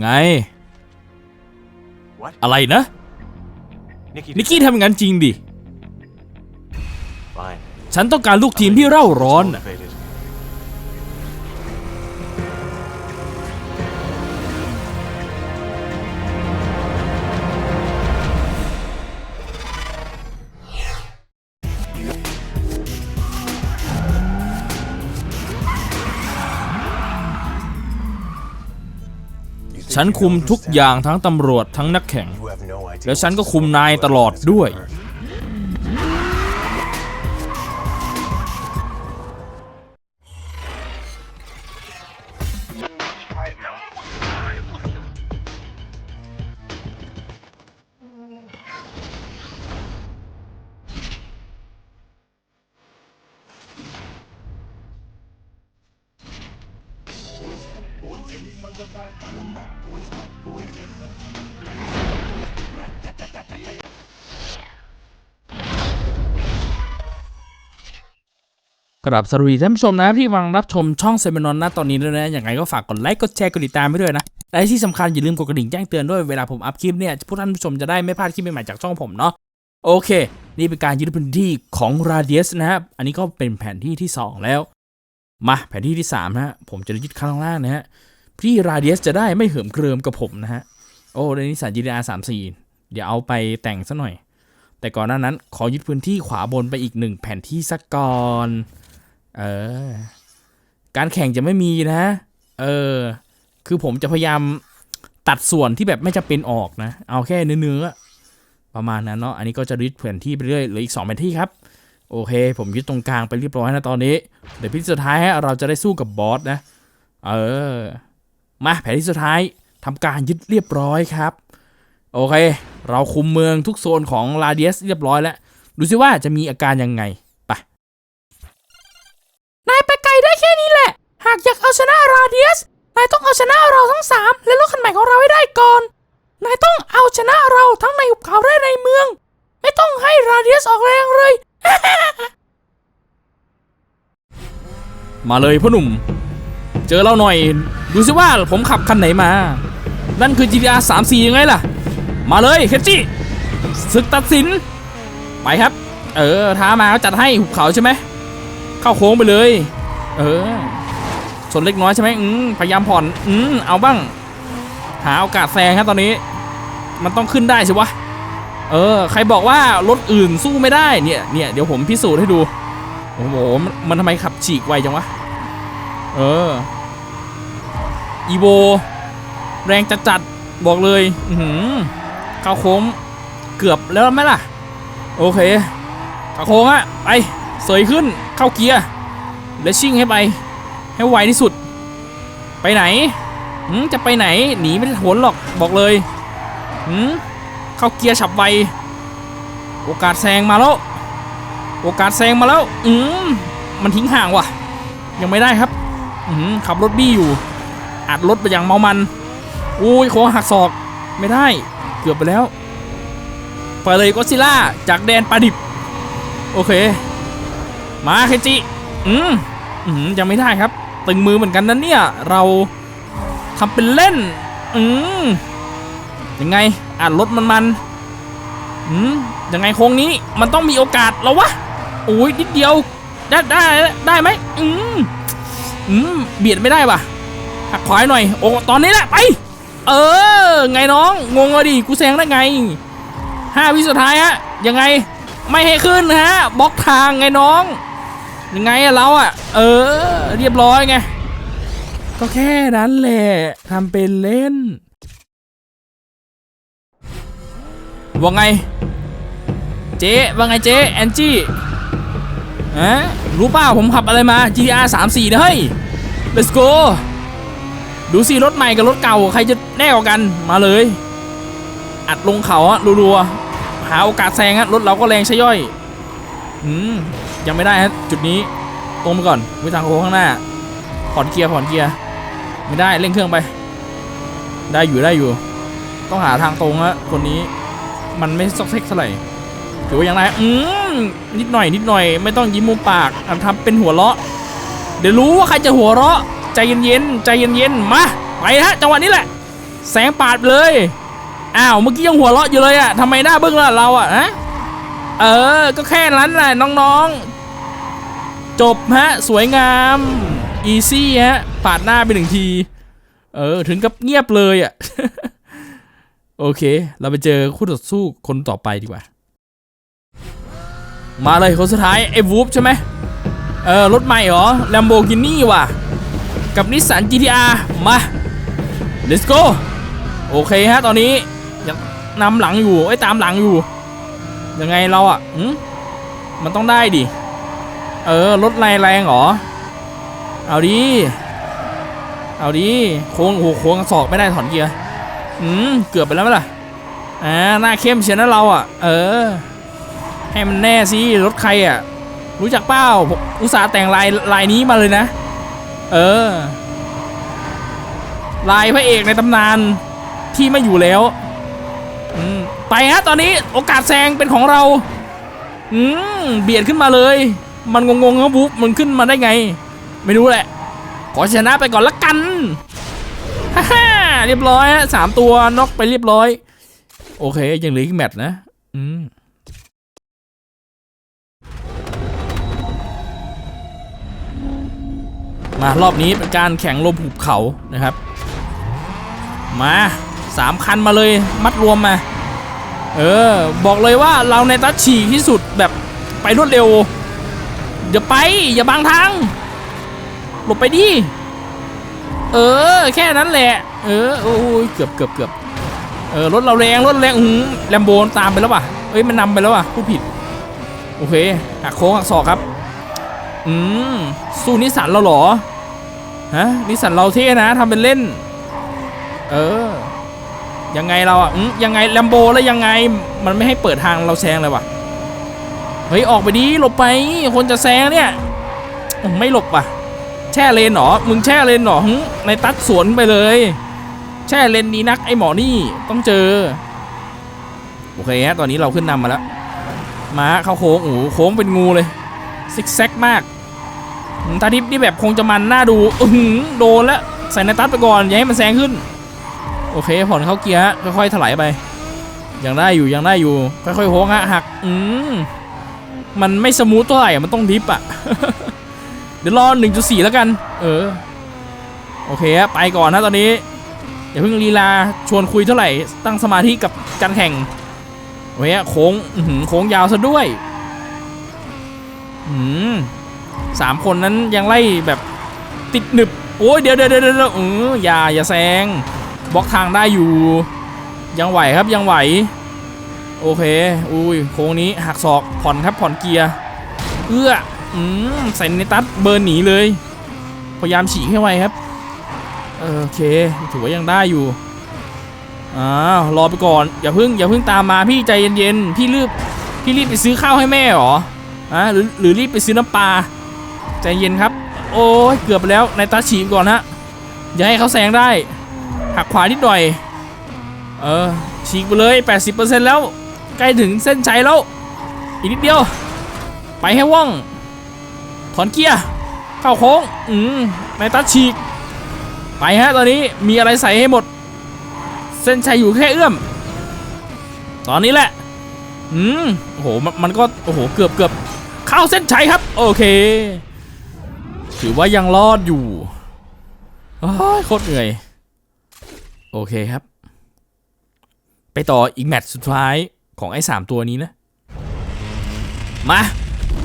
ไง What? อะไรนะ Nikki, นิกกี้ทำอย่างนั้นจริงดิ Fine. ฉันต้องการลูกทีมที่เร่าร้อน ฉันคุมทุกอย่างทั้งตำรวจทั้งนักแข่ง แล้วฉันก็คุมนายตลอดด้วย กราบสวัสดีท่านผู้ชมนะครับที่กำลังรับชมช่องเซมินอนนะตอนนี้ด้วยนะอย่างไรก็ฝากกดไลค์กดแชร์กดติดตามไปด้วยนะและที่สำคัญอย่าลืมกดกระดิ่งแจ้งเตือนด้วยเวลาผมอัพคลิปเนี่ยผู้ท่านผู้ชมจะได้ไม่พลาดคลิปใหม่ๆจากช่องผมเนาะโอเค นี่เป็นการยึดพื้นที่ของราเดียสนะครับอันนี้ก็เป็นแผนที่ที่ 2 แล้ว มาแผนที่ที่3นะฮะผมจะยึดข้างล่างนะฮะพี่ราเดียสจะได้ไม่เหิมเกริมกับผมนะฮะโอ้ในนิสสัน GTR 34เดี๋ยวเอาไปแต่งซะหน่อย แต่ก่อนหน้านั้นขอยึดพื้นที่ขวาบนไปอีกหนึ่งแผนที่สักก่อน เออ การแข่งจะไม่มีนะ เออ คือผมจะพยายามตัดส่วนที่แบบไม่จะเป็นออกนะ เอาแค่เนื้อๆประมาณนั้นเนาะ อันนี้ก็จะยึดแผนที่ไปเรื่อยเหลืออีก2แผนที่ครับ โอเค ผมยึดตรงกลางไปเรียบร้อยนะตอนนี้ เดี๋ยวพิธีสุดท้ายเราจะได้สู้กับบอสนะ เออ มาแผนที่สุดท้ายทำการยึดเรียบร้อยครับ โอเค เราคุมเมืองทุกโซนของลาเดียสเรียบร้อยแล้ว ดูสิว่าจะมีอาการยังไง ไป นายไปไกลได้แค่นี้แหละ หากอยาก เอาชนะราเดียส นายต้องเอาชนะเราทั้งสามและรถคันใหม่ของเราให้ได้ก่อน นายต้องเอาชนะเราทั้งในหุบเขาและในเมือง ไม่ต้องให้ราเดียสออกแรงเลย มาเลยพ่อหนุ่ม เจอเราหน่อย ดูสิว่าผมขับคันไหนมา นั่นคือ GTR 3 4ยังไงล่ะ มาเลยเคจิศึกตัดสิน ไปครับ เออท้ามาก็จัดให้หุบเขาใช่ไหม เข้าโค้งไปเลย เออ ชนเล็กน้อยใช่ไหมอืมพยายามผ่อนอืมเอาบ้าง หาโอกาสแซงครับตอนนี้ มันต้องขึ้นได้สิวะเออ ใครบอกว่ารถอื่นสู้ไม่ได้เนี่ยเนี่ยเดี๋ยวผมพิสูจน์ให้ดูโอ้โหมันมันทำไมขับฉีกไวจังวะเอออีโวแรงจัดจัดๆบอกเลยอือเข้าโค้งเกือบแล้วไหมล่ะ โอเคเข้าโค้งอะไปเสยขึ้นเข้าเกียร์และชิ่งให้ไป ให้ไวที่สุด ไปไหนหืมจะไปไหน หนีไม่ได้ผลหรอกบอกเลยหืมเข้าเกียร์ฉับไว โอกาสแซงมาแล้ว โอกาสแซงมาแล้วอืมมันทิ้งห่างว่ะ ยังไม่ได้ครับอืมขับรถบี้อยู่ อัดรถไปอย่างเมามันอุ้ยโค้งหักศอกไม่ได้ เกือบไปแล้วไปเลยก็ซิล่าจากแดนปลาดิบ โอเค มาเคจิ อืม อืมยังไม่ได้ครับ ตึงมือเหมือนกันนะเนี่ย เราทำเป็นเล่น อืมยังไงอ่ารถมันมันอืมยังไงโค้งนี้มันต้องมีโอกาสแล้ววะโอ้ยนิดเดียว ได้ได้ได้ไหมอืมอืมเบียดไม่ได้ปะหักขวายหน่อย โอ้ตอนนี้แหละไป เออ ไงน้อง งงเลยดิกูแซงได้ไงห้าวิสุดท้ายฮะยังไงไม่ให้ขึ้นฮะบล็อกทางไงน้อง ยังไงอะเราอะเออ เรียบร้อยไง ก็แค่นั้นแหละทำเป็นเล่น ว่าไง เจ๊ว่าไงเจ๊แอนจี้ฮะรู้ป่าผมขับอะไรมา GTR 3 4นะเฮ้ย let's go ดูสิรถใหม่กับรถเก่าใครจะแน่กว่ากันมาเลย อัดลงเขาอะรัวๆหาโอกาสแซงฮะรถเราก็แรงใช่ย่อย อืม ยังไม่ได้ฮะจุดนี้ตรงไปก่อนไปทางโค้งข้างหน้าผ่อนเกียร์ผ่อนเกียร์ไม่ได้เร่งเครื่องไป ได้อยู่ได้อยู่ ต้องหาทางตรงฮะคนนี้มันไม่ซอกเซ็กเท่าไหร่ถือว่ายังไงอืมนิดหน่อยนิดหน่อย ไม่ต้องยิ้มมุมปากทำเป็นหัวเราะ เดี๋ยวรู้ว่าใครจะหัวเราะ ใจเย็นๆใจเย็นๆมาไปฮะจังหวะนี้แหละ แสงปาดเลยอ้าวเมื่อกี้ยังหัวเราะอยู่เลยอะทำไมหน้าบิ้งล่ะเราอะฮะ เออ ก็แค่นั้นแหละน้องๆ จบฮะ สวยงาม อีซี่ฮะปาดหน้าไปหนึ่งที เออ ถึงกับเงียบเลยอะโอเค เราไปเจอคู่ต่อสู้คนต่อไปดีกว่า มาเลยคนสุดท้าย ไอ้วูฟใช่ไหมเออ รถใหม่เหรอ Lamborghini ว่ะ กับนิสสัน GTR มา let's go โอเคฮะ ตอนนี้ยังนำหลังอยู่ไอ้ตามหลังอยู่ ยังไงเราอะหืมมันต้องได้ดิ เออรถแรแรงเหรอ เอาดิ เอาดิ โค้งโอ้โหโค้งกระสอบไม่ได้ถอนเกียร์ อืม เกือบไปแล้วไหมล่ะ อ่า หน้าเข้มเชียนะเราอะ เออ ให้มันแน่สิ รถใครอะ รู้จักเป้าผมอุตส่าห์แต่งลายลายนี้มาเลยนะ เออ ลายพระเอกในตำนานที่ไม่อยู่แล้ว ไปฮะตอนนี้โอกาสแซงเป็นของเราอืมเบียดขึ้นมาเลย มันงงๆครับบุ๊บมันขึ้นมาได้ไง ไม่รู้แหละ ขอชนะไปก่อนละกันฮ่าฮ่าเรียบร้อยฮะสามตัวน็อกไปเรียบร้อย โอเคยังเหลืออีกแมตช์นะ อืมมารอบนี้เป็นการแข่งลมหุบเขานะครับ มาสามคันมาเลยมัดรวมมา เออ บอกเลยว่าเราในตัดฉีกที่สุดแบบไปรวดเร็วอย่าไป อย่าบังทาง หลบไปดิ เออ แค่นั้นแหละ เออ โอ้ยเกือบเกือบเกือบเออ รถเราแรง รถแรงอืมแลมโบนตามไปแล้วป่ะเอ้ย มันนำไปแล้วป่ะผู้ผิด โอเค หักโค้งหักศอกครับ อืม สู้นิสันเราเหรอ ฮะ นิสันเราเท่นะทำเป็นเล่น เออ ยังไงเราอะยังไงแลมโบแล้วยังไงมันไม่ให้เปิดทางเราแซงเลยว่ะเฮ้ยออกไปดิหลบไปคนจะแซงเนี่ยไม่หลบว่ะ แช่เลนเหรอมึงแช่เลนเหรอในตัดสวนไปเลย แช่เลนนี้นักไอหมอนี่ต้องเจอโอเคฮะตอนนี้เราขึ้นนำมาแล้วมาเข้าโค้งโอ้โหโค้งเป็นงูเลยซิกแซกมากตาทิพย์นี่แบบคงจะมันน่าดูอือหือโดนแล้วใส่ในตัดไปก่อนอย่าให้มันแซงขึ้น โอเคผ่อนเข้าเกียร์ค่อยๆถลายไป ยังได้อยู่ยังได้อยู่ ค่อยๆโค้งฮะหักอืมมันไม่สมูทเท่าไหร่มันต้องดิฟอะเดี๋ยวรอ1.4 แล้วกัน เออ โอเคไปก่อนนะตอนนี้อย่าเพิ่งลีลาชวนคุยเท่าไหร่ ตั้งสมาธิกับการแข่งโอ้ยโค้งโค้งยาวซะด้วยอืมสามคนนั้นยังไล่แบบติดหนึบ โอ้ยเดี๋ยวเดี๋ยวเดี๋ยวเดี๋ยวเอออย่าอย่าแซง บล็อกทางได้อยู่ ยังไหวครับยังไหว โอเค อุ้ยโค้งนี้หักศอกผ่อนครับผ่อนเกียร์เอื้ออืมใส่ในตัดเบิร์นหนีเลย พยายามฉีกให้ไวครับโอเคถือว่ายังได้อยู่อ้ารอไปก่อนอย่าเพิ่งอย่าเพิ่งตามมาพี่ใจเย็นๆพี่รีบพี่รีบไปซื้อข้าวให้แม่เหรออะหรือหรือรีบไปซื้อน้ำปลาใจเย็นครับ โอ้ยเกือบแล้วในตาฉีกก่อนฮะอย่าให้เขาแซงได้ หักขวานิดหน่อย เออฉีกไปเลย 80%แล้ว ใกล้ถึงเส้นชัยแล้ว อีกนิดเดียว ไปให้ว่อง ถอนเกียร์ เข้าโค้ง อืมในตัดฉีก ไปฮะตอนนี้มีอะไรใส่ให้หมด เส้นชัยอยู่แค่เอื้อม ตอนนี้แหละ อืมโอ้โหมันมันก็ โอ้โห เกือบเกือบเข้าเส้นชัยครับ โอเค ถือว่ายังรอดอยู่โอ้ยโคตรเหนื่อย โอเคครับ ไปต่ออีกแมตช์สุดท้ายของไอ้สามตัวนี้นะ มา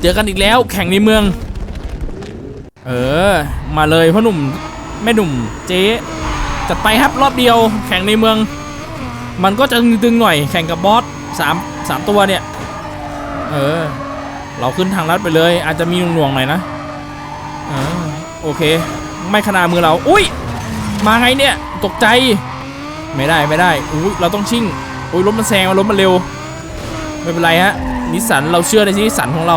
เจอกันอีกแล้วแข่งในเมือง เออ มาเลยพ่อหนุ่มแม่หนุ่มเจ๊จัดไปครับรอบเดียวแข่งในเมือง มันก็จะตึงๆหน่อยแข่งกับบอสสามสามตัวเนี่ย เออ เราขึ้นทางลัดไปเลย อาจจะมีหน่วงๆหน่อยนะเออโอเค ไม่ขนาดมือเรา อุ้ย มาไงเนี่ย ตกใจ ไม่ได้ไม่ได้อุ้ยเราต้องชิ่งอุ้ยรถมันแซงรถมันเร็ว ไม่เป็นไรฮะนิสสันเราเชื่อในนิสสันของเรา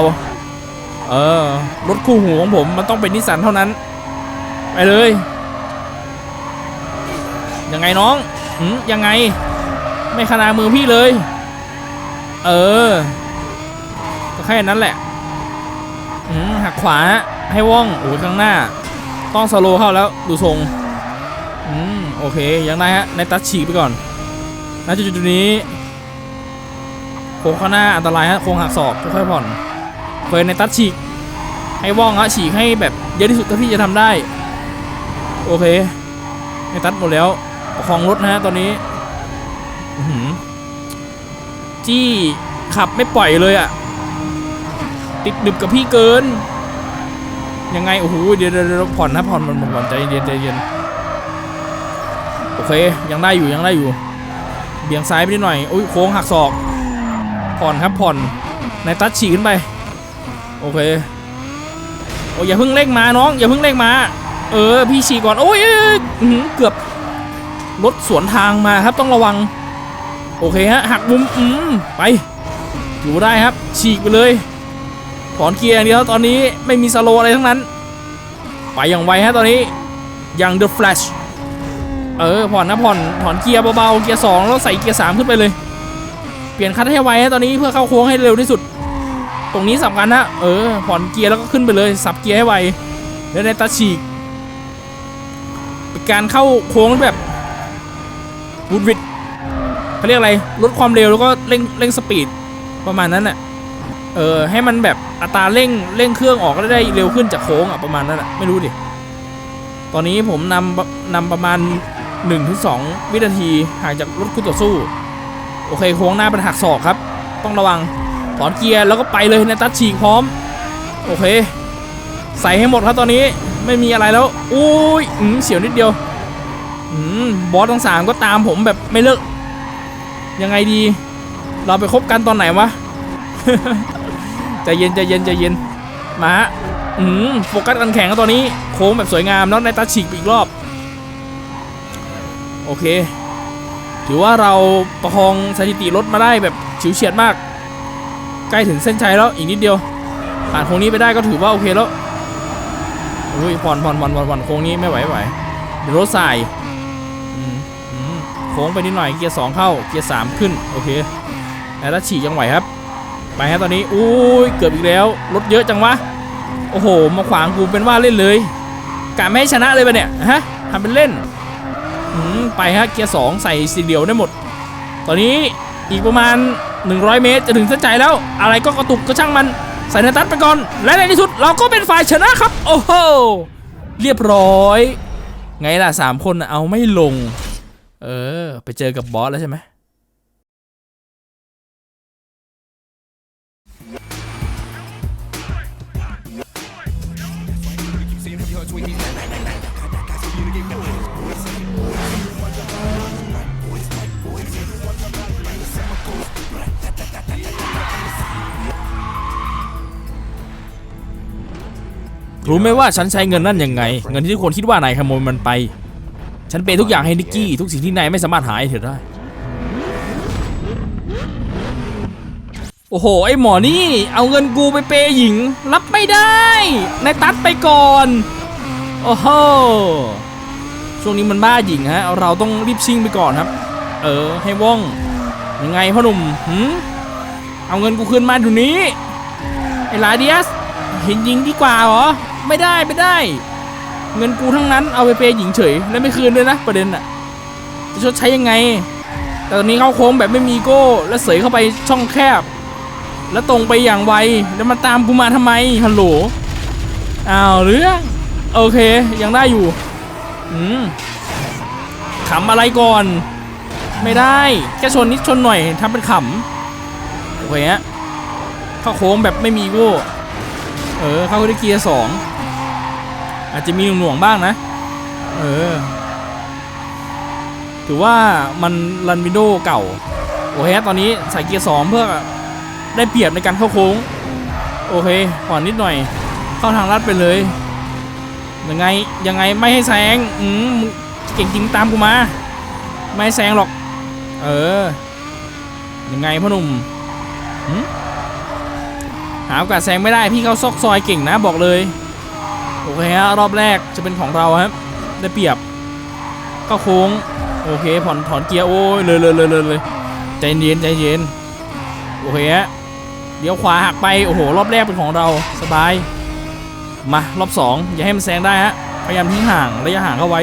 เออรถคู่หูของผมมันต้องเป็นนิสสันเท่านั้น ไปเลยยังไงน้องอืมยังไง ไม่ขนาดมือพี่เลย เออก็แค่นั้นแหละอืมหักขวาให้ว่องโอ้ยข้างหน้า ต้องสโลเข้าแล้วดูทรงอืม โอเคยังได้ฮะในตัดฉีกไปก่อนณจุดจุดนี้โค้งข้างหน้าอันตรายฮะโค้งหักศอกค่อยๆผ่อนเคยในตัดฉีกให้ว่องฮะฉีกให้แบบเยอะที่สุดเท่าที่จะทำได้ โอเค ในตัดหมดแล้วประคองรถนะฮะตอนนี้หือจี้ขับไม่ปล่อยเลยอะติดดึบกับพี่เกิน ยังไง โอ้โหเดี๋ยวเดี๋ยวผ่อนนะผ่อนผ่อนผ่อนผ่อนใจเย็นใจเย็น โอเค ยังได้อยู่ยังได้อยู่ เบี่ยงซ้ายไปนิดหน่อยโอ้ยโค้งหักศอกผ่อนครับผ่อนในตัดฉีกขึ้นไป โอเคโอ้ยอย่าเพิ่งเร่งมาน้อง อย่าเพิ่งเร่งมา เออ พี่ฉีกก่อน โอ้ยเอ้ยอื้อหือเกือบรถสวนทางมาครับต้องระวัง โอเคฮะหักมุมอืมไปอยู่ได้ครับ ฉีกไปเลย ถอนเกียร์อย่างเดียวตอนนี้ไม่มีสโลอะไรทั้งนั้น ไปอย่างไวฮะตอนนี้อย่าง The Flash เออผ่อนนะผ่อนถอนเกียร์เบาๆเกียร์สองแล้วใส่เกียร์สามขึ้นไปเลย เปลี่ยนคันให้ไวฮะตอนนี้เพื่อเข้าโค้งให้เร็วที่สุด ตรงนี้สำคัญนะเออผ่อนเกียร์แล้วก็ขึ้นไปเลยสับเกียร์ให้ไวแล้วในตัดฉีกเป็นการเข้าโค้งแบบวูดวิดเขาเรียกอะไรลดความเร็วแล้วก็เร่งเร่งสปีดประมาณนั้นน่ะเออให้มันแบบอัตราเร่งเร่งเครื่องออกก็ได้เร็วขึ้นจากโค้งอะประมาณนั้นอะไม่รู้ดิตอนนี้ผมนำนำประมาณ 1-2 วินาทีห่างจากรถคู่ต่อสู้ โอเคโค้งหน้าเป็นหักศอกครับ ต้องระวังถอนเกียร์แล้วก็ไปเลยในตัดฉีกพร้อม โอเค ใส่ให้หมดครับตอนนี้ไม่มีอะไรแล้วอุ้ยอืมเสียวนิดเดียวอืมบอสทั้งสามก็ตามผมแบบไม่เลิกยังไงดี เราไปคบกันตอนไหนวะใจเย็นใจเย็นใจเย็นมาอืมโฟกัสกันแข่งกันตอนนี้ โค้งแบบสวยงามแล้วในตาฉีกอีกรอบ โอเค ถือว่าเราประคองสถิติรถมาได้แบบฉิวเฉียดมาก ใกล้ถึงเส้นชัยแล้วอีกนิดเดียว ผ่านโค้งนี้ไปได้ก็ถือว่าโอเคแล้วโอ้ยผ่อนผ่อนผ่อนผ่อนผ่อนโค้งนี้ไม่ไหวไม่ไหวเดี๋ยวรถสายโค้งไปนิดหน่อยเกียร์สองเข้าเกียร์สามขึ้นโอเคแล้วถ้าฉีกยังไหวครับ ไปฮะตอนนี้อุ้ยเกือบอีกแล้วรถเยอะจังวะโอ้โห มาขวางกูเป็นว่าเล่นเลยกะไม่ให้ชนะเลยปะเนี่ยฮะทำเป็นเล่น ไปฮะเกียร์สองใส่สีเดียวได้หมด ตอนนี้อีกประมาณ 100 เมตรจะถึงเส้นใจแล้ว อะไรก็กระตุกก็ช่างมันใส่ในตัดไปก่อน และในที่สุดเราก็เป็นฝ่ายชนะครับ โอ้โหเรียบร้อย ไงล่ะสามคนเอาไม่ลง เออ ไปเจอกับบอสแล้วใช่ไหม รู้ไหมว่าฉันใช้เงินนั่นยังไง เงินที่ทุกคนคิดว่านายขโมยมันไป ฉันเปย์ทุกอย่างให้นิกกี้ ทุกสิ่งที่นายไม่สามารถหาให้เธอได้ โอ้โห ไอหมอนี่ เอาเงินกูไปเปย์หญิง รับไม่ได้นายตัดไปก่อน โอ้โห ช่วงนี้มันบ้าหญิงฮะ เราต้องรีบชิ่งไปก่อนครับ เออ ให้ว่อง ยังไงพ่อหนุ่มหืมเอาเงินกูคืนมาเดูนี้ ไอ้ลาเดียสเห็นหญิงดีกว่าเหรอ ไม่ได้ไม่ได้ เงินกูทั้งนั้นเอาไปเปย์หญิงเฉย และไม่คืนด้วยนะประเด็นอะจะชดใช้ยังไง แต่ตอนนี้เข้าโค้งแบบไม่มีโก้แล้วเสยเข้าไปช่องแคบ แล้วตรงไปอย่างไวแล้วมาตามกูมาทำไมฮัลโหลอ้าวเรื่องโอเคยังได้อยู่อืมขำอะไรก่อน ไม่ได้แค่ชนนิดชนหน่อยทำเป็นขำโอเคฮะเข้าโค้งแบบไม่มีโก้เออเข้าได้เกียร์สอง อาจจะมีหน่วงๆบ้างนะ เออ ถือว่ามันรันวินโดเก่า โอเคตอนนี้ใส่เกียร์สองเพื่อได้เปรียบในการเข้าโค้ง โอเคผ่อนนิดหน่อย เข้าทางลัดไปเลยยังไงยังไงไม่ให้แซงอืมเก่งจริงตามกูมา ไม่แซงหรอก เออ ยังไงพ่อหนุ่มหาโอกาสแซงไม่ได้พี่เขาซอกซอยเก่งนะบอกเลย อเคฮะรอบแรกจะเป็นของเราครับได้เปรียบก็โค้งโอเคผ่อนถอนเกียร์โอ้ยเลยเลยเลยเลยเลยใจเย็นใจเย็นโอเคฮะเดี๋ยวขวาหักไปโอ้โหรอบแรกเป็นของเราสบายมารอบสองอย่าให้มันแซงได้ฮะพยายามทิ้งห่างระยะห่างเข้าไว้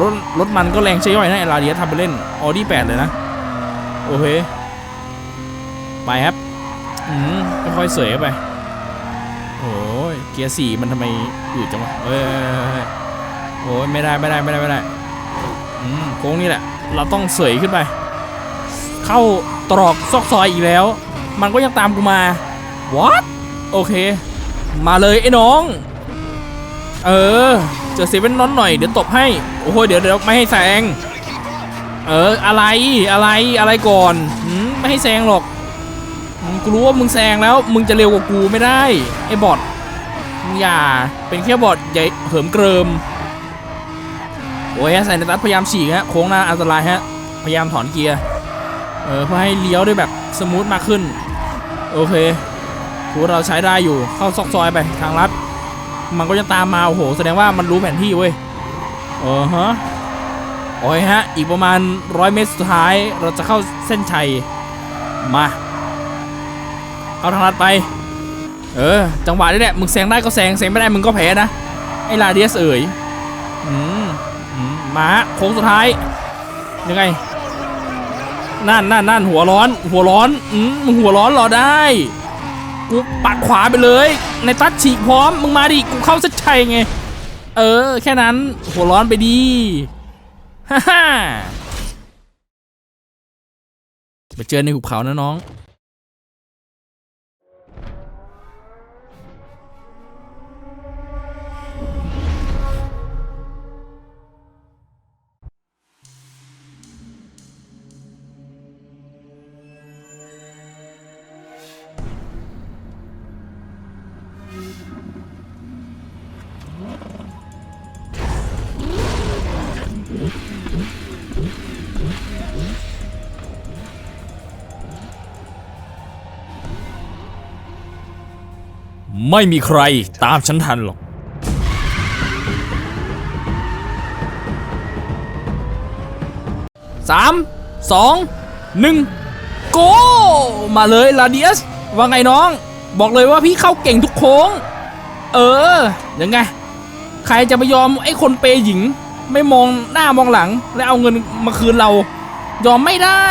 รถรถมันก็แรงใช่ย่อยนะไอลาเดียทำไปเล่นออดี้แปดเลยนะโอเคไปครับอืมค่อยๆเสยไป โอ้ยเกียร์สี่มันทำไมอืดจังวะเอ้ยเอ้ยเอ้ยเอ้ยโอ้ยไม่ได้ไม่ได้ไม่ได้ไม่ได้อืมโค้งนี่แหละ เราต้องเสยขึ้นไป เข้าตรอกซอกซอยอีกแล้ว มันก็ยังตามกูมา what โอเค มาเลยไอ้น้อง เออ เจอเซเว่นน้อนหน่อยเดี๋ยวตบให้ โอ้โหเดี๋ยวเดี๋ยวไม่ให้แซง เอออะไรอะไรอะไรก่อน ไม่ให้แซงหรอก กูรู้ว่ามึงแซงแล้ว มึงจะเร็วกว่ากูไม่ได้ไอ้บอทมึงอย่า เป็นแค่บอทใหญ่เหิมเกริมโอ้ยฮะใส่ในตัดพยายามฉีกฮะโค้งหน้าอันตรายฮะพยายามถอนเกียร์เออเพื่อให้เลี้ยวได้แบบสมูทมากขึ้น โอเคถือว่าเราใช้ได้อยู่เข้าซอกซอยไปทางลัด มันก็จะตามมาโอ้โหแสดงว่ามันรู้แผนที่เว้ยเออฮะโอ้ยฮะ อีกประมาณร้อยเมตรสุดท้ายเราจะเข้าเส้นชัยมา เข้าทางลัดไป เออ จังหวะนี้แหละมึงแซงได้ก็แซงแซงไม่ได้มึงก็แพ้นะ ไอ้ลาเดียสเอ๋ยอืมมาโค้งสุดท้าย ยังไง นั่นนั่นนั่นหัวร้อน หัวร้อนอืมมึงหัวร้อนรอได้กูปัดขวาไปเลย ในตัดฉีกพร้อม มึงมาดิกูเข้าเส้นชัยไง เออ แค่นั้นหัวร้อนไปดีฮ่าฮ่าไปเจอในหุบเขานะน้อง ไม่มีใครตามฉันทันหรอก สาม สอง หนึ่ง โก มาเลยลาเดียส ว่าไงน้อง บอกเลยว่าพี่เข้าเก่งทุกโค้ง เออ ยังไง ใครจะไปยอมไอ้คนเปย์หญิง ไม่มองหน้ามองหลัง แล้วเอาเงินมาคืนเรา ยอมไม่ได้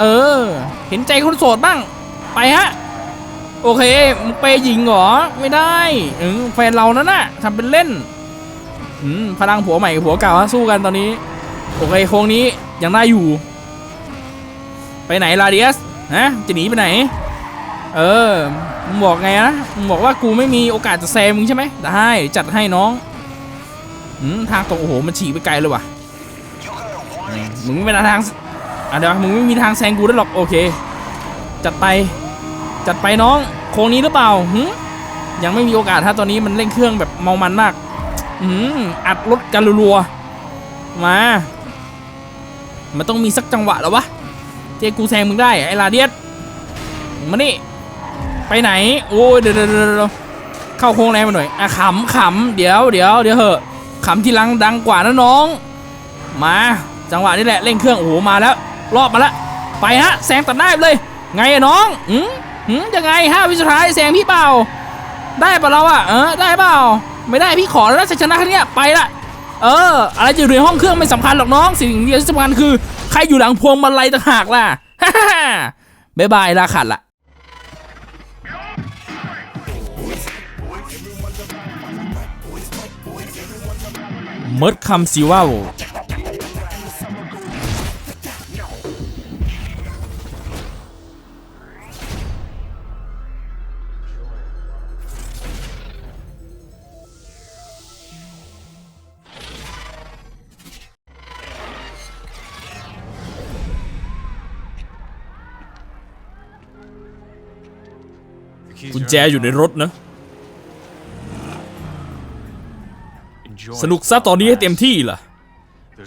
เออ เห็นใจคนโสดบ้าง ไปฮะ โอเคมึงเปหญิงเหรอ ไม่ได้เออแฟนเรานั่นน่ะทำเป็นเล่นอืมพลังผัวใหม่กับผัวเก่าสู้กันตอนนี้ โอเคโค้งนี้ยังได้อยู่ ไปไหนลาเดียสฮะจะหนีไปไหน เออมึงบอกไงนะมึงบอกว่ากูไม่มีโอกาสจะแซงมึงใช่ไหมได้จัดให้น้องอืมทางตรงโอ้โหมันฉีกไปไกลเลยว่ะมึงไม่มีทางอะเดี๋ยวมึงไม่มีทางแซงกูได้หรอกโอเค จัดไป จัดไปน้องโค้งนี้หรือเปล่าหึยังไม่มีโอกาสถ้าตอนนี้มันเร่งเครื่องแบบเมามันมากอืมอัดรถกันรัวๆมา มันต้องมีสักจังหวะแล้ววะเจกูแซงมึงได้ไอ้ลาเดียสมานี่ไปไหน โอ้ยเดี๋ยวเดี๋ยวเดเดเข้าโค้งแรงมาหน่อยอะขำขำเดี๋ยวเดี๋ยวเดี๋ยวเหอะขำทีหลังดังกว่านะน้อง มา จังหวะนี้แหละเร่งเครื่องโอ้โหมาแล้ว รอบมาแล้วไปฮะแซงตัดได้เลย ไงอะน้องอืม หืมยังไงห้าวิสุดท้ายแซงพี่เปล่า ได้ปะเราอะเออได้เปล่า ไม่ได้พี่ขอแล้วชัยชนะครั้งเนี้ยไปละเออ อะไรจะอยู่ในห้องเครื่องไม่สำคัญหรอกน้อง สิ่งเดียวที่สำคัญคือ ใครอยู่หลังพวงมาลัยต่างหากล่ะฮ่าฮ่าบ๊ายบายลาขัดละเมิดคำสิว่า ญแจอยู่ในรถนะ สนุกซะตอนนี้ให้เต็มที่ล่ะ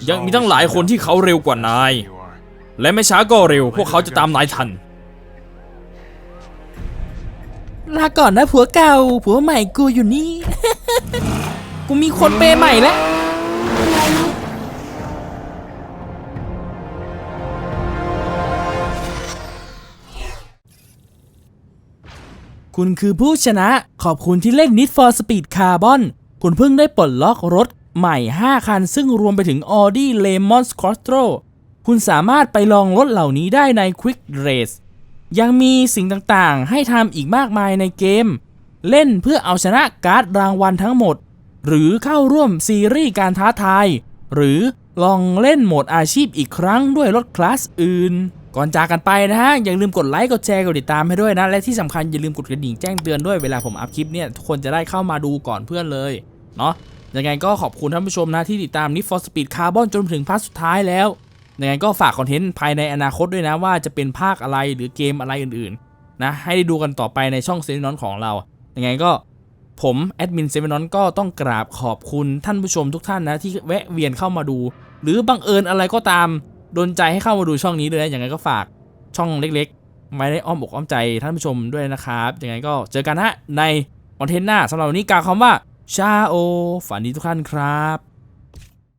ยังมีตั้งหลายคนที่เขาเร็วกว่านาย และไม่ช้าก็เร็ว พวกเขาจะตามนายทัน ลาก่อนนะผัวเก่า ผัวใหม่กูอยู่นี่ กูมีคนเปย์ใหม่แล้ว คุณคือผู้ชนะ ขอบคุณที่เล่น Need for Speed Carbon คุณเพิ่งได้ปลดล็อกรถใหม่ 5 คัน ซึ่งรวมไปถึง Audi Lemon Quattro คุณสามารถไปลองรถเหล่านี้ได้ใน Quick Race ยังมีสิ่งต่างๆ ให้ทำอีกมากมายในเกม เล่นเพื่อเอาชนะการ์ดรางวัลทั้งหมด หรือเข้าร่วมซีรีส์การท้าทาย หรือลองเล่นโหมดอาชีพอีกครั้งด้วยรถคลาสอื่น ก่อนจากกันไปนะฮะ อย่าลืมกดไลค์กดแชร์กดติดตามให้ด้วยนะ และที่สำคัญอย่าลืมกดกระดิ่งแจ้งเตือนด้วยเวลาผมอัพคลิปเนี่ยทุกคนจะได้เข้ามาดูก่อนเพื่อนเลยเนาะยังไงก็ขอบคุณท่านผู้ชมนะที่ติดตาม Need for Speed Carbon จนถึงพาร์ทสุดท้ายแล้วยังไงก็ฝากคอนเทนต์ภายในอนาคตด้วยนะว่าจะเป็นภาคอะไรหรือเกมอะไรอื่นๆนะให้ได้ดูกันต่อไปในช่องเซนนอนของเรายังไงก็ผมแอดมินเซเวนนอนก็ต้องกราบขอบคุณท่านผู้ชมทุกท่านนะที่แวะเวียนเข้ามาดู หรือบังเอิญอะไรก็ตาม ดนใจให้เข้ามาดูช่องนี้เลยนะอย่างไรก็ฝากช่องเล็กๆไว้ในอ้อมอกอ้อมใจท่านผู้ชมด้วยนะครับยังไงก็เจอกันฮะในคอนเทนต์หน้าสำหรับวันนี้กล่าวคำว่าชาโอฝันดีทุกท่านครับ